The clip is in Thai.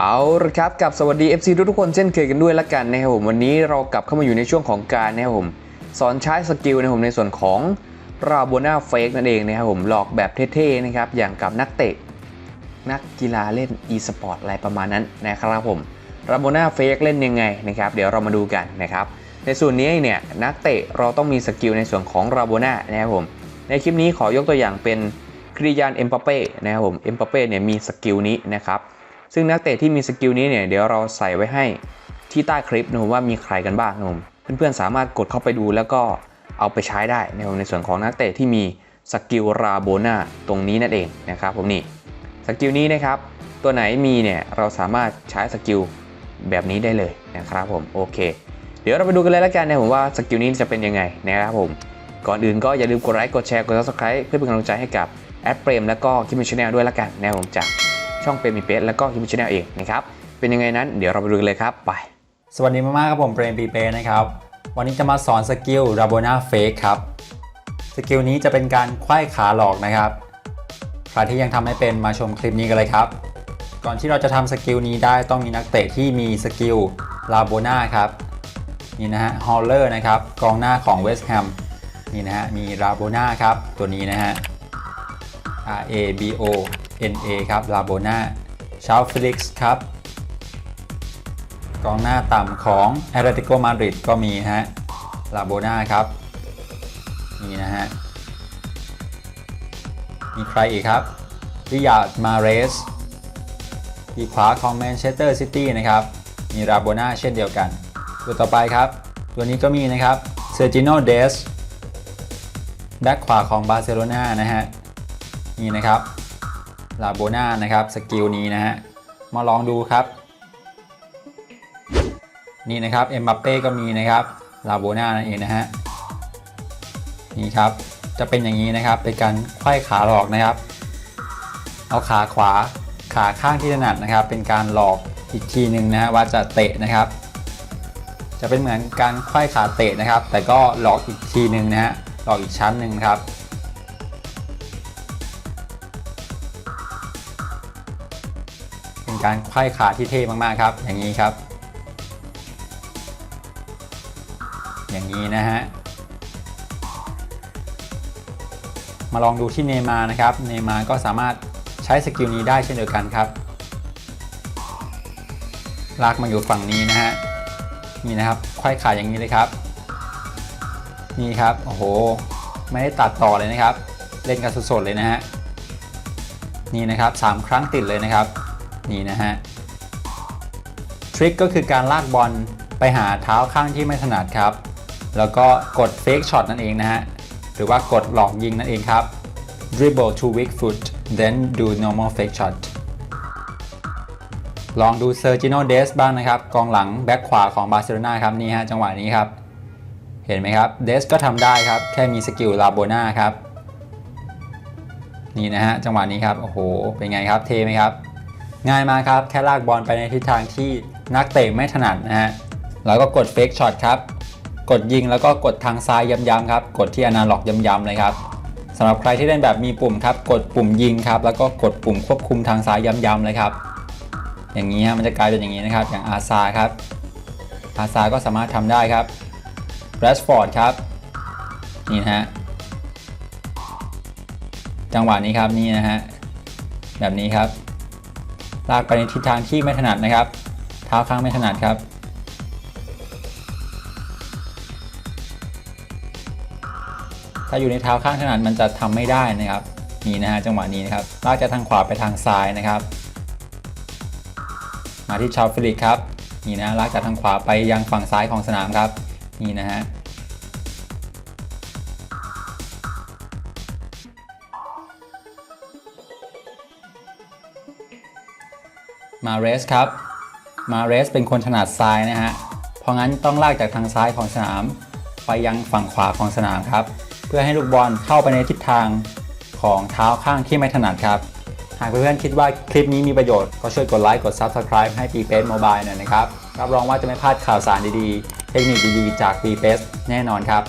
เอาละครับกับสวัสดี FC ทุกๆคนเช่นเคยกันด้วยละกันนะครับผมวันนี้เรากลับเข้ามาอยู่ในช่วงของการนะครับผมสอนใช้สกิลนะครับผมในส่วนของราโบนาเฟกนั่นเองนะครับผมหลอกแบบเท่ๆนะครับอย่างกับนักเตะ นักกีฬาเล่น e-sport อะไรประมาณนั้นนะครับผมราโบนาเฟกเล่นยังไงนะครับเดี๋ยวเรามาดูกันนะครับในส่วนนี้เนี่ยนักเตะเราต้องมีสกิลในส่วนของราโบนานะครับผมในคลิปนี้ขอยกตัวอย่างเป็นคริยานเอ็มปาเป้นะครับผมเอ็มปาเป้เนี่ยมีสกิลนี้นะครับ ซึ่งนักเตะที่มีสกิลนี้เนี่ยเดี๋ยวเราใส่ไว้ให้ที่ใต้คลิปนะผมว่ามีใครกันบ้างนะผมเพื่อนๆสามารถกดเข้าไปดูแล้วก็เอาไปใช้ได้นะครับในส่วนของนักเตะที่มีสกิลราโบนาตรงนี้นั่นเองนะครับผมนี่สกิลนี้นะครับตัวไหนมีเนี่ยเราสามารถใช้สกิลแบบนี้ได้เลยนะครับผมโอเค เดี๋ยวเราไปดูกันเลยแล้วกันนะผมว่าสกิลนี้จะเป็นยังไงนะครับผมก่อนอื่นก็อย่าลืมกดไลค์กดแชร์กด subscribe เพื่อเป็นกำลังใจให้กับแอดเปรมและก็คิมมิชแนลด้วยละกันนะผมจาก ช่องเปรมีเปสแล้วก็คิมมิชาแนลเองนะครับเป็นยังไงนั้นเดี๋ยวเราไปดูกันเลยครับไป สวัสดีมากๆครับผมเปรมปีเป้นะครับวันนี้จะมาสอนสกิล r a b o n a Fake ครับสกิลนี้จะเป็นการไขว้ขาหลอกนะครับใครที่ยังทำไม่เป็นมาชมคลิปนี้กันเลยครับ ก่อนที่เราจะทำสกิลนี้ได้ต้องมีนักเตะที่มีสกิล r a b o n a ครับนี่นะฮะฮอลเลอร์นะครับกองหน้าของเวสต์แฮมนี่นะฮะมี r a b o n a ครับตัวนี้นะฮะ R A B O N A ครับ r a b o n a ชาลฟิลิกส์ครับกองหน้าต่ำของแอตเลติโกมาดริดก็มีฮะลาโบนาครับนี่นะฮะมีใครอีกครับริยาดมาเรสปีขวาของแมนเชสเตอร์ซิตี้นะครับ มีลาโบนาเช่นเดียวกัน ตัวต่อไปครับ ตัวนี้ก็มีนะครับเซอร์จิโนเดสแบ็คขวาของบาร์เซโลนานะฮะนี่นะครับ ลาโบนานะครับสกิลนี้นะฮะมาลองดูครับ นี่นะครับเอ็มบัปเป้ก็มีนะครับลาโบนานั่นเองนะฮะนี่ครับจะเป็นอย่างนี้นะครับเป็นการไขว้ขาหลอกนะครับ เอาขาขวาขาข้างที่ถนัดนะครับ เป็นการหลอกอีกทีหนึ่งนะฮะว่าจะเตะนะครับ จะเป็นเหมือนการไขว้ขาเตะนะครับ แต่ก็หลอกอีกทีหนึ่งนะฮะหลอกอีกชั้นหนึ่งครับ การไขว้ขาที่เท่มากๆครับ อย่างนี้ครับ อย่างนี้นะฮะมาลองดูที่เนมานะครับ เนมาก็สามารถใช้สกิลนี้ได้เช่นเดียวกันครับลากมาอยู่ฝั่งนี้นะฮะนี่นะครับไขว้ขาอย่างนี้เลยครับ นี่ครับโอ้โห ไม่ได้ตัดต่อเลยนะครับ เล่นกันสดๆเลยนะฮะนี่นะครับ 3 ครั้งติดเลยนะครับ นี่นะฮะทริคก็คือการลากบอลไปหาเท้าข้างที่ไม่ถนัดครับ แล้วก็กด fake shot นั่นเองนะฮะ หรือว่ากดหลอกยิงนั่นเองครับ dribble to weak foot then do normal fake shot ลองดู Sergio Des บ้างนะครับ กองหลังแบ็คขวาของบาร์เซโลนาครับ นี่ฮะ จังหวะนี้ครับ เห็นไหมครับ เดสก็ทำได้ครับ แค่มีสกิลลาโบนาครับ นี่นะฮะ จังหวะนี้ครับ โอ้โห เป็นไงครับ เทไหมครับ ง่ายมากครับ แค่ลากบอลไปในทิศทางที่นักเตะไม่ถนัดนะฮะ แล้วก็กด fake shot ครับ กดยิงแล้วก็กดทางซ้ายย้ำๆครับ กดที่อนาล็อกย้ำๆเลยครับสำหรับใครที่เล่นแบบมีปุ่มครับ กดปุ่มยิงครับ แล้วก็กดปุ่มควบคุมทางซ้ายย้ำๆเลยครับ อย่างนี้ฮะมันจะกลายเป็นอย่างนี้นะครับ อย่างอาซาครับ อาซาก็สามารถทำได้ครับแรชฟอร์ดครับ นี่นะฮะ จังหวะนี้ครับ นี่นะฮะ แบบนี้ครับ ลากไปในทิศทางที่ไม่ถนัดนะครับ เท้าข้างไม่ถนัดครับ ถ้าอยู่ในเท้าข้างถนัดมันจะทำไม่ได้นะครับ นี่นะฮะจังหวะนี้นะครับ ลากจากทางขวาไปทางซ้ายนะครับ มาที่ชาวฟิลิกครับ นี่นะลากจากทางขวาไปยังฝั่งซ้ายของสนามครับ นี่นะฮะ มาเรสครับ มาเรสเป็นคนถนัดซ้ายนะฮะ เพราะงั้นต้องลากจากทางซ้ายของสนาม ไปยังฝั่งขวาของสนามครับ เพื่อให้ลูกบอลเข้าไปในทิศทางของเท้าข้างที่ไม่ถนัดครับ หากเพื่อนๆคิดว่าคลิปนี้มีประโยชน์ ก็ช่วยกดไลค์กด Subscribe ให้ p ีเ s โมบายหน่อยนะครับ รับรองว่าจะไม่พลาดข่าวสารดีๆ เทคนิคดีๆ จาก p ีเ s แน่นอนครับ